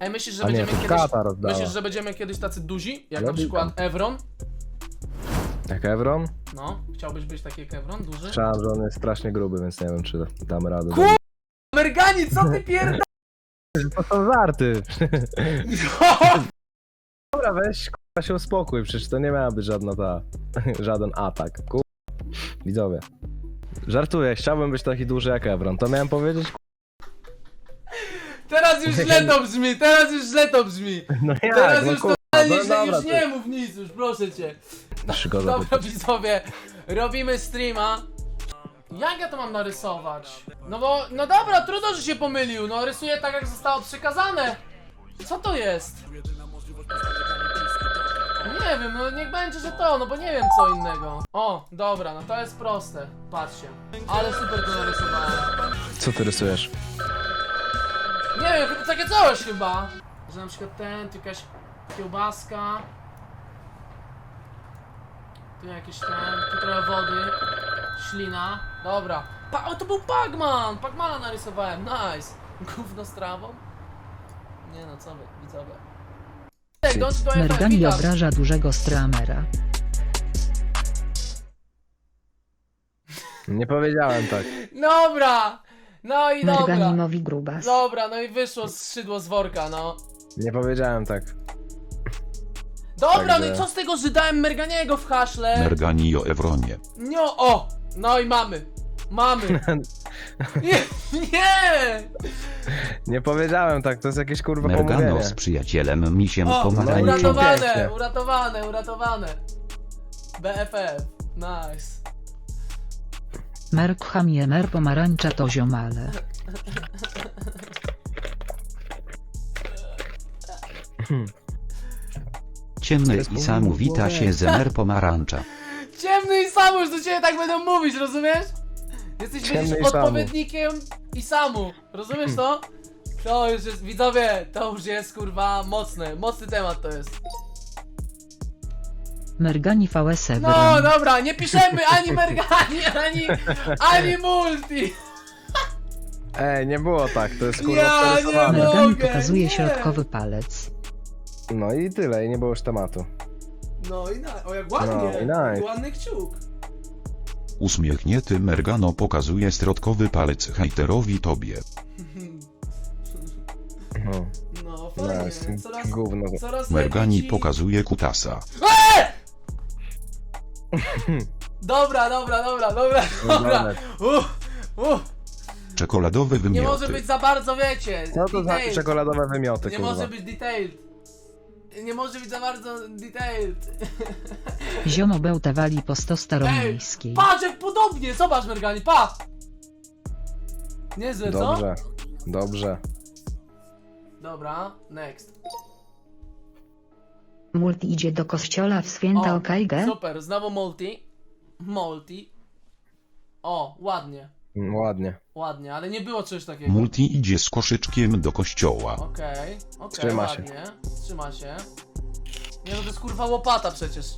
Ej, myślisz, że A nie, będziemy to kiedyś... kata rozdała. Myślisz, że będziemy kiedyś tacy duzi? Jak na Robi przykład Evron? Jak Evron? No, chciałbyś być taki jak Evron, duży? Słyszałem, że on jest strasznie gruby, więc nie wiem, czy damy radę. Ku- Mergani, co ty pierdolisz? To są żarty. Dobra, weź k***a się uspokój, przecież to nie miała być żadna ta, żaden atak. Ku... Widzowie. Żartuję, chciałbym być taki duży jak Evron, to miałem powiedzieć? Teraz już źle to brzmi, teraz już źle to brzmi. No jak, Teraz no już kurwa, totalnie no źle, dobra, już to- nie mów nic już, proszę cię. Przygoda Dobra widzowie, robimy streama. Jak ja to mam narysować? No bo, no dobra, trudno, że się pomylił, no rysuję tak jak zostało przekazane. Co to jest? Nie wiem, no niech będzie, że to, no bo nie wiem co innego. O, dobra, no to jest proste, patrzcie. Ale super to narysowałem. Co ty rysujesz? Takie coś chyba. Że na przykład ten, tu jakaś kiełbaska. Tu jakiś ten, tu trochę wody. Ślina. Dobra. Pa o, to był Pacman! Pacmana narysowałem, nice. Gówno z trawą? Nie no, co wy, widzowie. Ej, don't do it, Mergani witam. obraża dużego stramera. Nie powiedziałem tak. Dobra! No i dobra. Merganimowi grubas. Dobra, no i wyszło skrzydło z worka, no. Nie powiedziałem tak. Dobra, no Także- i co z tego, że dałem Merganiego w haszle? Mergani o Evronie. No, o! No i mamy. Mamy. Nie! Nie! Nie powiedziałem tak, to jest jakieś kurwa Mergano pomówienie. z przyjacielem misiem O, pomarańczy. uratowane, uratowane, uratowane. BFF. Nice. Merk chamie mer pomarańcza to ziomale. Ciemny i sam pomówienie. wita się z Mer pomarańcza. Ciemny i Samu, już do ciebie tak będą mówić, rozumiesz? Jesteś Ciemny będziesz i Samu. odpowiednikiem i Samu. Rozumiesz to? To już jest, widzowie, to już jest kurwa mocne, mocny temat to jest. Mergani VS No Evron. dobra, nie piszemy ani Mergani, ani, ani Multi. Ej, nie było tak, to jest kurwa Ja nie przerysowane. mogę. Mergani pokazuje nie. środkowy palec. No i tyle, i nie było już tematu. No i na, o jak ładnie, No i nice. ładny kciuk. Uśmiechnięty Mergano pokazuje środkowy palec hejterowi tobie. No, No fajnie, jest coraz, gówno. coraz Mergani lepiej ci... pokazuje kutasa. Dobra, dobra, dobra, dobra, dobra. Uff, uff. Czekoladowe Nie może być za bardzo, wiecie, Co to za detailed. czekoladowe wymioty, Nie kurwa? może być detailed. Nie może być za bardzo detailed. Ziomo bełtawali po 100 Ej, staromiejskiej. patrz jak podobnie, zobacz Mergani, pa! Niezłe, co? Dobrze, dobrze. Dobra, next. Multi idzie do kościoła w święta O, Okajgę. Super, znowu multi. Multi. O, ładnie, Mm, Ładnie. ładnie, ale nie było czegoś takiego. Multi idzie z koszyczkiem do kościoła. Okej, okej, Trzyma się. ładnie. Trzyma się. Nie no, to jest kurwa łopata przecież.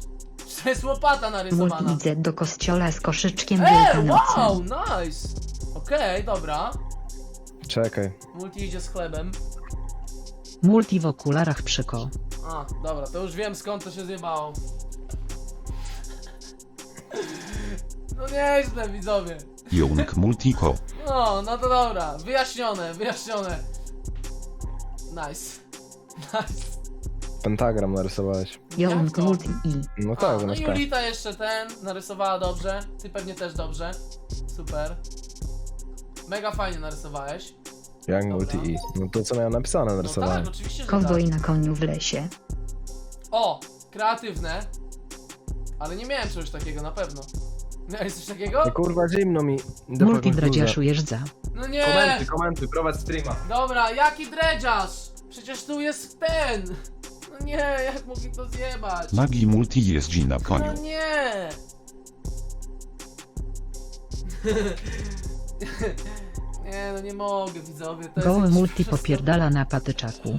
To jest łopata Multi narysowana. idzie do kościoła z koszyczkiem Ej, wielkanocnym. wow, nice! Okej, dobra. Czekaj. Multi idzie z chlebem. Multi w okularach przyko. A, dobra, to już wiem skąd to się zjebało. No nieźle, widzowie. Jołnek Multiko. No, no to dobra, wyjaśnione, wyjaśnione. Nice. Nice. Pentagram narysowałeś. Jak to? multi i. No A, tak, no no i tak. Julita jeszcze ten narysowała dobrze. Ty pewnie też dobrze. Super. Mega fajnie narysowałeś. Young Dobra. Multi E. No to co miałem napisane No narysowałem. tak, oczywiście, że Kowboj tak. na koniu w lesie. O, kreatywne. Ale nie miałem czegoś takiego na pewno. Miałeś coś takiego? No kurwa zimno mi. Idę po Multi jakąś jeżdża. No nie! Komentuj, komentuj, prowadź streama. Dobra, jaki dredziarz? Przecież tu jest ten! No nie, jak mogli to zjebać? Magi Multi jeździ na No koniu. nie! nie, no nie mogę, widzowie. To Goły jest multi popierdala na patyczaku.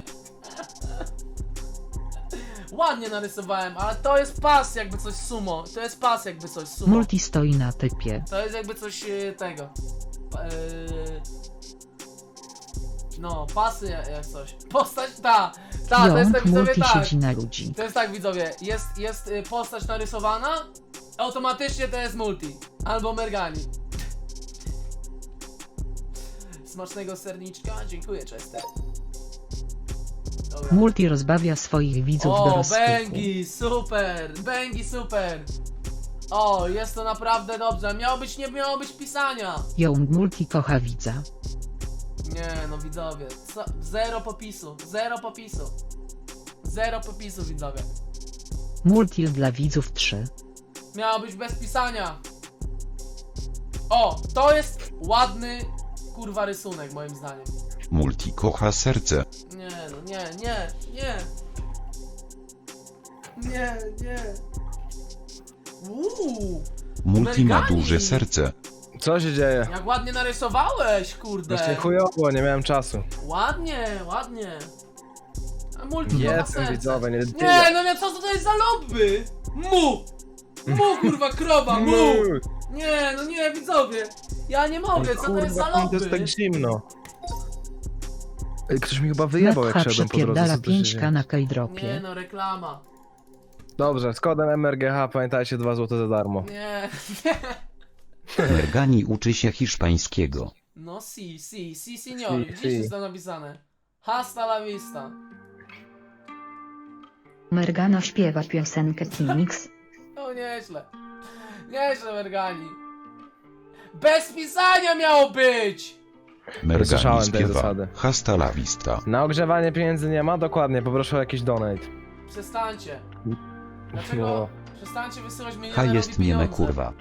Ładnie narysowałem, ale to jest pas jakby coś sumo. To jest pas jakby coś sumo. Multi stoi na typie. To jest jakby coś e, tego. Pa- E, No, pasy jak jak coś. Postać, ta, ta, to jest tak widzowie multi tak. siedzi na ludzi. To jest tak widzowie, jest, jest y, postać narysowana, automatycznie to jest multi. Albo Mergani. Smacznego serniczka, dziękuję Chester. Dobra. Multi rozbawia swoich widzów do O. Bengi, super, Bengi, super. O, jest to naprawdę dobrze. Miało być, nie miało być pisania. Jąk multi kocha widza. Nie, no widzowie, co? zero popisu, zero popisu. Zero popisu, widzowie. Multi dla widzów 3. Miało być bez pisania. O, to jest ładny, kurwa, rysunek, moim zdaniem. Multi kocha serce. Nie, no nie, nie, nie. Nie, nie. Uuu, Multi ma Mergani. duże serce. Co się dzieje? jak ładnie narysowałeś, kurde. Właśnie chujowo, nie miałem czasu. Ładnie, ładnie. A multi kocha Jestem serce. widzowie, nie Nie, no nie, co to jest za lobby? Mu! Mu, kurwa, krowa, mu! Nie, no nie, widzowie. Ja nie mogę, co to jest za Kurwa, to jest tak zimno. Ej, Ktoś mi chyba wyjebał jak Metcha szedłem po drodze. przepierdala co tu się 5k dzieje? na Nie no, reklama. Dobrze, z kodem MRGH pamiętajcie 2 zł za darmo. Nie, nie. Mergani uczy się hiszpańskiego. No si, si, si, signor. Si, Gdzieś si. jest to napisane. Hasta la vista. Mergana śpiewa piosenkę Timix. No nieźle. Nieźle, Mergani. Bez pisania miało być! Mergani słyszałem tej śpiewa. zasady. Hasta la vista. Na ogrzewanie pieniędzy nie ma? Dokładnie, poproszę o jakiś donate. Przestańcie. Dlaczego? No. Przestańcie wysyłać Ha jest nieme kurwa.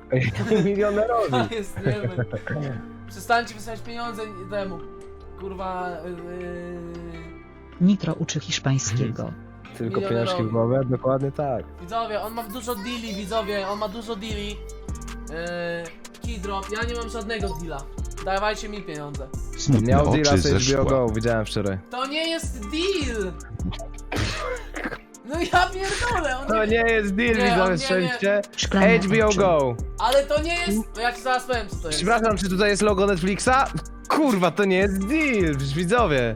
Milionerowi. Ha jest niemy. Przestańcie wysyłać pieniądze temu. Kurwa. Yy... Nitro uczy hiszpańskiego. Tylko Milionerowi. pieniążki w głowę? Dokładnie tak. Widzowie, on ma dużo deali, widzowie, on ma dużo deali. Yy, keydrop, ja nie mam żadnego deala. Dawajcie mi pieniądze. Smutne Miał deala z ze HBO szkła. Go, widziałem wczoraj. To nie jest deal! No ja pierdolę, on To nie... nie jest deal, Nie, on widzowie, nie, strzelcie. Szklane HBO oczy. Go! Ale to nie jest... No ja ci zaraz powiem co to jest. Przepraszam, czy tutaj jest logo Netflixa? Kurwa, to nie jest deal, widzowie.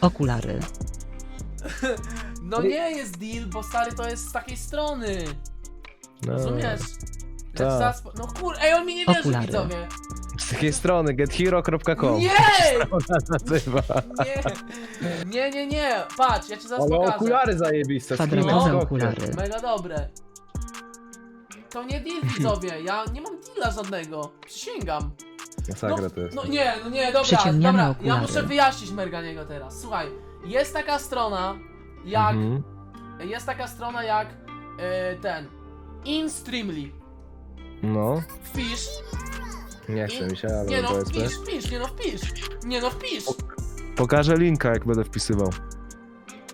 Okulary. No nie jest deal, bo stary to jest z takiej strony. No, Rozumiesz? Tak. zaraz... po- No kur... Ej, on mi nie wierzy, Okulary. widzowie. Z takiej strony, gethero.com. Nie! Ona nazywa. Nie! Nie, nie, nie! Patrz, ja ci zaraz Ale pokażę. okulary zajebiste. z Kwadratowe filmem okulary. Mega dobre. To nie deal, widzowie. Ja nie mam deala żadnego. Przysięgam. Masakra to jest. No nie, no nie, dobra, dobra. Ja okulary. muszę wyjaśnić Merganiego teraz. Słuchaj, jest taka strona jak. Mhm. Jest taka strona jak e, ten. InStreamly. No, Wpisz. nie chce mi się, ale Nie no, powiedzmy. wpisz, wpisz, nie no wpisz. Nie no wpisz. Pokażę linka, jak będę wpisywał.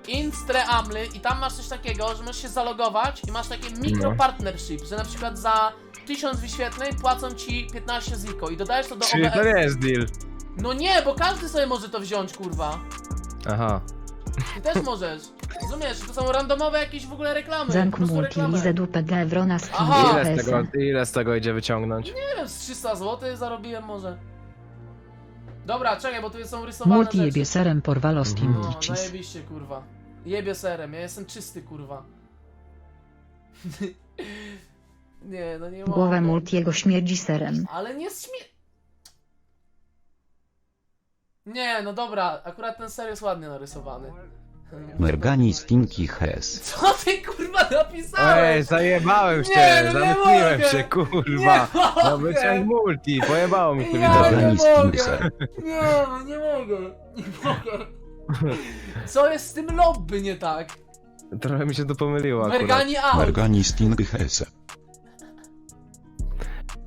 Instreamly i tam masz coś takiego, że możesz się zalogować i masz takie mikro No. partnership, że na przykład za 1000 wyświetleń płacą ci 15 ziko i dodajesz to do Czyli to OBS. nie jest deal. No nie, bo każdy sobie może to wziąć, kurwa. Aha. Ty też możesz. Rozumiesz, to są randomowe jakieś w ogóle reklamy. po prostu multi reklamy. dupę dla Evrona z Aha. Ile z, tego, ile z tego idzie wyciągnąć? Nie wiem, z 300 zł zarobiłem może. Dobra, czekaj, bo tu są rysowane Multi rzeczy. jebie serem porwalowskim Mhm. No, licis. zajebiście, kurwa. Jebie serem, ja jestem czysty, kurwa. nie, no nie mogę. Głowa multiego śmierdzi serem. Ale nie śmie... Nie, no dobra, akurat ten ser jest ładnie narysowany. Mergani stinky hes. Co ty kurwa napisałeś? Ej, zajebałem się, Nie, no nie zamknąłem mogę. się, kurwa. Nie No mogę. wyciąg multi, pojebało mi to Mergani mogę. stinkse. Nie, no nie mogę. Nie mogę. Co jest z tym lobby nie tak? Trochę mi się to pomyliło akurat. Mergani out. Mergani stinky hes.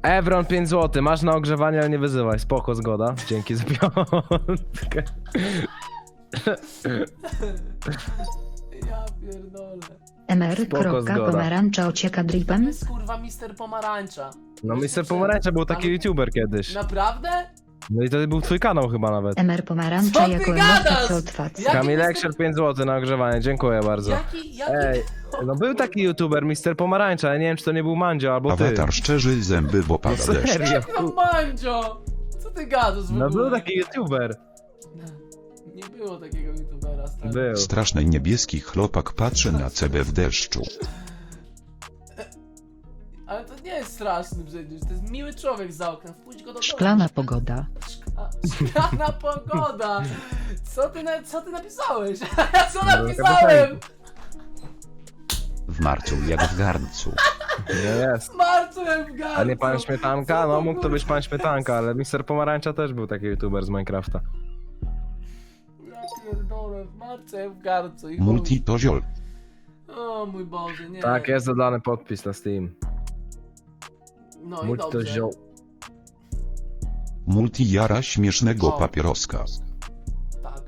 Evron 5 zł, masz na ogrzewanie, ale nie wyzywaj, spoko, zgoda. Dzięki za piątkę. Ja pierdolę. MR. Spoko, kropka, zgoda. Pomarańcza ocieka To dripem. jest kurwa Mister Pomarańcza. No Mr. Pomarańcza był taki youtuber kiedyś. Naprawdę? No i to był twój kanał chyba nawet. MR Co Pomarańcza ty jako gadasz? emotka co otwac. Jaki Kamil Mr. Ekszer 5 zł na ogrzewanie, dziękuję bardzo. Jaki, jaki... Ej, no był taki youtuber, Mr. Pomarańcza, ja nie wiem czy to nie był Mandzio albo ty. Awatar szczerzy zęby, bo No pada deszcz. serio. No Mandzio! Co ty gadasz w No ogóle? był taki youtuber. Nie było takiego youtubera, stary. Był. Straszny niebieski chłopak patrzy na ciebie w deszczu. Nie jest straszny przecież, to jest miły człowiek za oknem, wpuść go do domu. Szklana pogoda. Szkla... Szklana pogoda! Co ty, na... co ty napisałeś? Co napisałem? W marcu jak w garncu. Nie jest. Marcłem w garncu! A nie pan Śmietanka? No mógł to być pan? Śmietanka, ale Mister Pomarańcza też był taki youtuber z Minecrafta. Ja pierdolę, Marcem w garncu i chuj. Multi to ziol. O mój Boże, nie. Tak, jest dodany podpis na Steam. No i Multi to dobrze. Multi jara śmiesznego O. papieroska. Tak.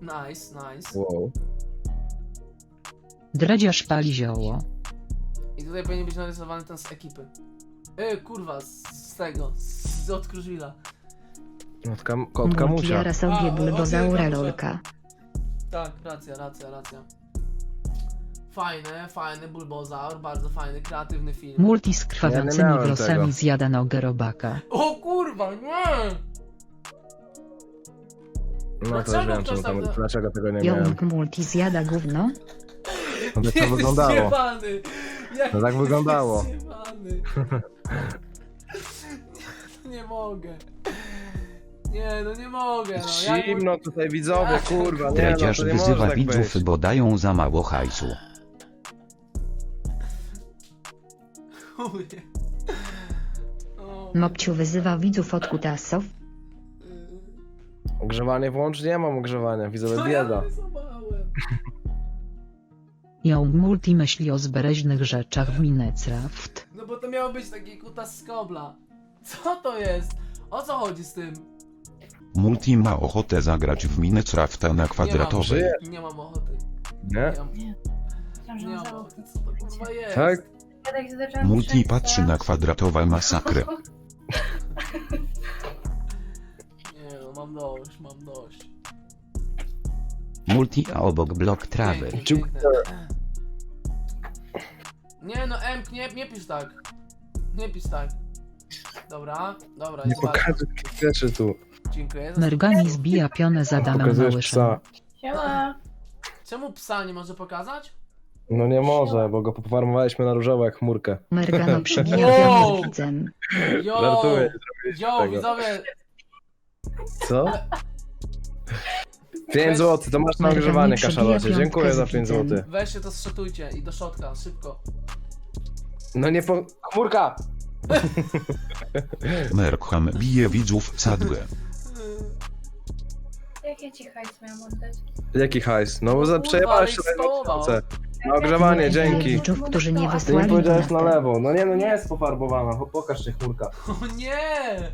Nice, nice. Wow. Dredziarz pali zioło. I tutaj powinien być narysowany ten z ekipy. E, kurwa, z, z tego, z, od Kruszwila. Od kam kotka Multi musia. jara A, sobie o, buldozaura o, o, o. lolka. Tak, racja, racja, racja. Fajny, fajny bulbozaur, bardzo fajny, kreatywny film. Multi z Ja nie krwawiącymi miałem włosami tego. zjada nogę robaka. O kurwa, nie! No to Dlaczego już wiem, ktoś czemu tam, tak- dlaczego tego nie miałem. Multi zjada gówno. No to Jesteś wyglądało. zjebany! Jak No tak wyglądało. zjebany. Nie, nie mogę. Nie, no nie mogę, no. Jak Zimno tutaj widzowie, kurwa, nie no, Dredziarz to nie może wyzywa tak widzów, być. bo dają za mało hajsu. Chuj. O, Mopciu wyzywa widzów od kutasów. Ogrzewanie włącz? Nie mam ogrzewania, widzowie, Co ja bieda. narysowałem? Ją multi myśli o zbereźnych rzeczach w Minecraft. No bo to miało być taki kutas z kobla. Co to jest? O co chodzi z tym? Multi ma ochotę zagrać w Minecrafta na kwadratowej. Nie mam ochoty. Nie? Nie mam, Nie. nie mam ochoty. Co to kurwa jest? Tak? Multi patrzy na kwadratowe masakrę. Nie no, mam dość, mam dość. Multi a obok blok trawy. Pięknie, Dziękuję. piękne. Nie no, Emk, nie, nie pisz tak. Nie pisz tak. Dobra, dobra, Nie jest pokażę takich rzeczy tu. Dziękuję. za- Mergani zbija pionę z Adamem Pokazujesz Małyszem. psa. Siema. Czemu psa nie może pokazać? No nie może, bo go pofarmowaliśmy na różowo jak chmurkę. Mergano przybija Wow. z widzem. Yo! Żartuję. Yo, tego. widzowie! Co? 5 zł, to masz na ogrzewanie kaszalocie. Dziękuję za 5 widzem. zł. Weźcie to zszotujcie i do szotka, szybko. No nie po... Chmurka! Merkham bije widzów sadłę. Jak ja ci hajs miałam oddać? Jaki hajs? No bo za Kurwa, przejebałeś się stołował. na tysiące. Na ogrzewanie, dzięki. Widzów, którzy nie Ty mi wysłali powiedziałeś na donata. lewo. No nie, no nie jest pofarbowana. Pokaż się chmurka. O nie!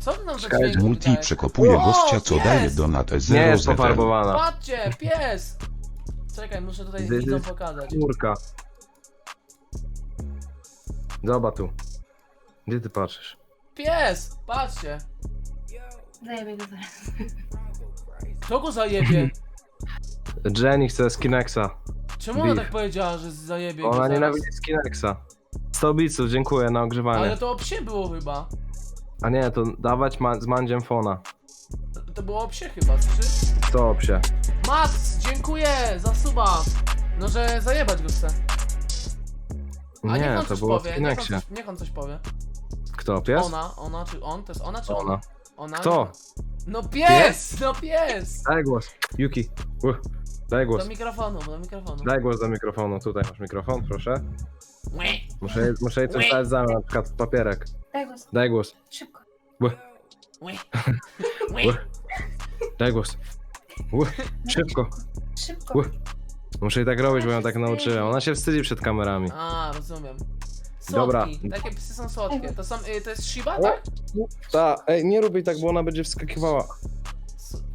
Co ty nam za dźwięki Multi przekopuje O, gościa, co jest! daje donatę Nie 0 jest zero. pofarbowana. Patrzcie, pies! Czekaj, muszę tutaj This widzom is- pokazać. Chmurka. Zobacz tu. Gdzie ty patrzysz? Pies! Patrzcie! Zajebie go zaraz. Kto go zajebie? Jenny chce Skinexa. Czemu ona Beef. tak powiedziała, że zajebie go Ona zaraz? nienawidzi Skinexa. 100 biców, dziękuję na ogrzewanie. Ale to o psie było chyba. A nie, to dawać ma z mandziem fona. To- było o psie chyba, słyszysz? To psie. Max, dziękuję za suba! No, że zajebać go chce. A niech Nie, on to coś było w powie, niech on, coś, niech on coś powie. Kto, pies? Ona, ona czy on? To jest ona czy Ona. ona? Ona? Kto? No pies! No pies! Daj głos. Yuki. Uh. Daj głos. Do mikrofonu, do mikrofonu. Daj głos do mikrofonu. Tutaj masz mikrofon, proszę. Łe. Muszę, jej- muszę jej coś dać za na przykład papierek. Daj głos. Daj głos. Szybko. Łe. Łe. Daj głos. Uh. Szybko. Szybko. Ły. Muszę jej tak robić, bo ją tak nauczyłem. Ona się wstydzi przed kamerami. A, rozumiem. Słodki. Dobra. Takie psy są słodkie. To są, y, to jest Shiba, tak? Ta, ej, nie rób jej tak, bo ona będzie wskakiwała.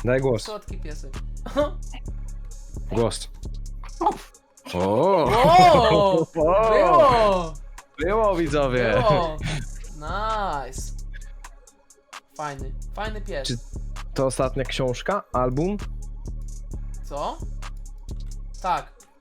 Daj głos. Słodki piesek. Głos. O! O! Było! Było widzowie! Było! Nice. Fajny, fajny pies. Czy- To ostatnia książka? Album? Co? Tak.